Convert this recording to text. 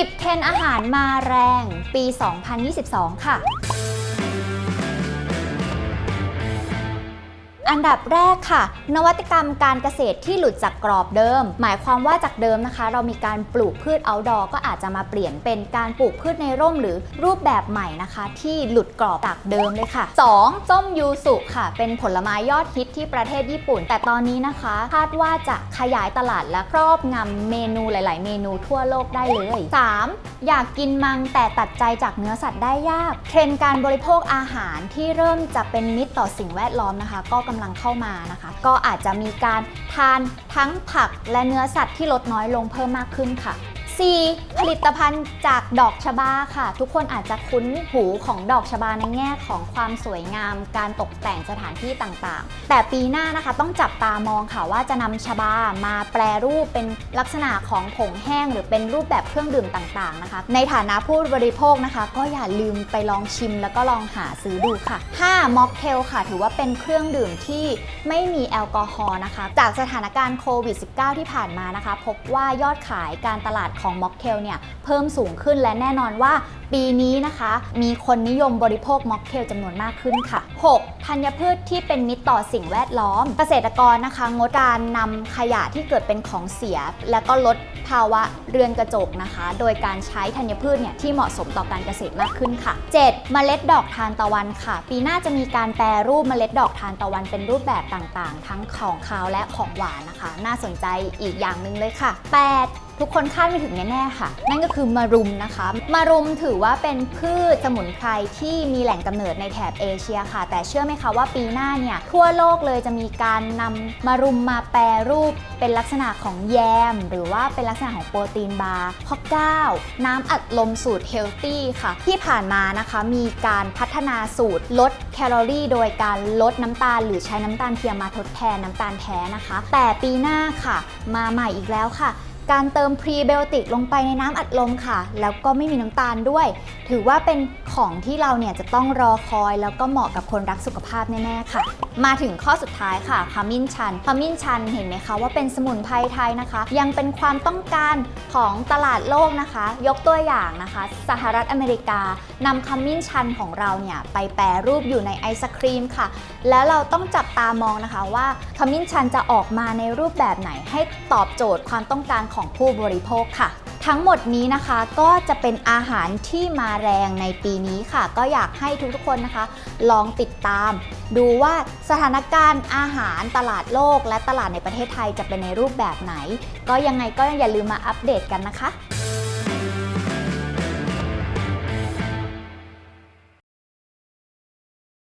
10 เทรนอาหารมาแรงปี 2022 ค่ะ อันดับแรกค่ะ นวัตกรรมการเกษตรที่หลุดจากกรอบเดิม หมายความว่าจากเดิมนะคะ เรามีการปลูกพืช outdoor ก็อาจจะมาเปลี่ยนเป็นการปลูกพืชในร่มหรือรูปแบบใหม่นะคะ ที่หลุดกรอบจากเดิมเลยค่ะ 2. ส้มยูสุค่ะ เป็นผลไม้ยอดฮิตที่ประเทศญี่ปุ่น แต่ตอนนี้นะคะ คาดว่าจะขยายตลาดและครอบงำเมนูหลาย ๆ เมนูทั่วโลกได้เลย 3. อยากกินมังแต่ตัดใจจากเนื้อสัตว์ได้ยาก เทรนด์การบริโภคอาหารที่เริ่มจะเป็นมิตรต่อสิ่งแวดล้อมนะคะ ก็กำลังำลังเข้ามานะคะ ก็อาจจะมีการทานทั้งผักและเนื้อสัตว์ที่ลดน้อยลงเพิ่มมากขึ้นค่ะ 4. ผลิตภัณฑ์จากดอกชบาค่ะ ทุกคนอาจจะคุ้นหูของดอกชบาในแง่ของความสวยงาม การตกแต่งสถานที่ต่างๆ แต่ปีหน้านะคะต้องจับตามองค่ะว่าจะนำชบามาแปรรูปเป็นลักษณะของผงแห้ง หรือเป็นรูปแบบเครื่องดื่มต่างๆนะคะ ในฐานะผู้บริโภคนะคะ ก็อย่าลืมไปลองชิมแล้วก็ลองหาซื้อดูค่ะ 5. ม็อกเทลค่ะ ถือว่าเป็นเครื่องดื่มที่ไม่มีแอลกอฮอล์นะคะ จากสถานการณ์โควิด -19 ที่ผ่านมานะคะ พบว่ายอดขายการตลาดของม็อกเทลเนี่ยเพิ่มสูงขึ้นและแน่นอนว่า ปีนี้นะคะ มีคนนิยมบริโภคม็อกเทลจำนวนมากขึ้นค่ะ 6. ธัญพืชที่เป็นมิตรต่อสิ่งแวดล้อม เกษตรกรนะคะ งดการนำขยะที่เกิดเป็นของเสีย และก็ลดภาวะเรือนกระจกนะคะ โดยการใช้ธัญพืชเนี่ยที่เหมาะสมต่อการเกษตรมากขึ้นค่ะ 7. เมล็ดดอกทานตะวันค่ะ ปีหน้าจะมีการแปรรูปเมล็ดดอกทานตะวันเป็นรูปแบบต่างๆ ทั้งของคาวและของหวานนะคะ น่าสนใจอีกอย่างหนึ่งเลยค่ะ 8. ทุกคนคาดไม่ถึงแน่ๆค่ะ นั่นก็คือมารุมนะคะ มารุมถือว่าเป็นพืชสมุนไพรที่มีแหล่งกำเนิดในแถบเอเชียค่ะ แต่เชื่อไหมคะว่าปีหน้าเนี่ยทั่วโลกเลยจะมีการนำมารุมมาแปรรูป เป็นลักษณะของแยม หรือว่าเป็นลักษณะของโปรตีนบาร์ข้อ9น้ำอัดลมสูตรเฮลตี้ค่ะ ที่ผ่านมานะคะมีการพัฒนาสูตรลดแคลอรี่ โดยการลดน้ำตาล หรือใช้น้ำตาลเทียมมาทดแทนน้ำตาลแท้นะคะ แต่ปีหน้าค่ะ มาใหม่อีกแล้วค่ะ การเติมพรีไบโอติกลงไปในน้ำอัดลมค่ะ แล้วก็ไม่มีน้ำตาลด้วย ถือว่าเป็นของที่เราเนี่ยจะต้องรอคอย แล้วก็เหมาะกับคนรักสุขภาพแน่ๆค่ะ มาถึงข้อสุดท้ายค่ะขมิ้นชันขมิ้นชันเห็นไหมคะว่าเป็นสมุนไพรไทยนะคะ ยังเป็นความต้องการของตลาดโลกนะคะ ยกตัวอย่างนะคะ สหรัฐอเมริกานำขมิ้นชันของเราเนี่ยไปแปรรูปอยู่ในไอศครีมค่ะ แล้วเราต้องจับตามองนะคะว่าขมิ้นชันจะออกมาในรูปแบบไหนให้ตอบโจทย์ความต้องการของของผู้บริโภคค่ะ ทั้งหมดนี้นะคะก็จะเป็นอาหารที่มาแรงในปีนี้ค่ะ ก็อยากให้ทุกๆคนนะคะ ลองติดตาม ดูว่าสถานการณ์อาหารตลาดโลกและตลาดในประเทศไทยจะเป็นในรูปแบบไหน ก็ยังไงก็อย่าลืมมาอัปเดตกันนะคะ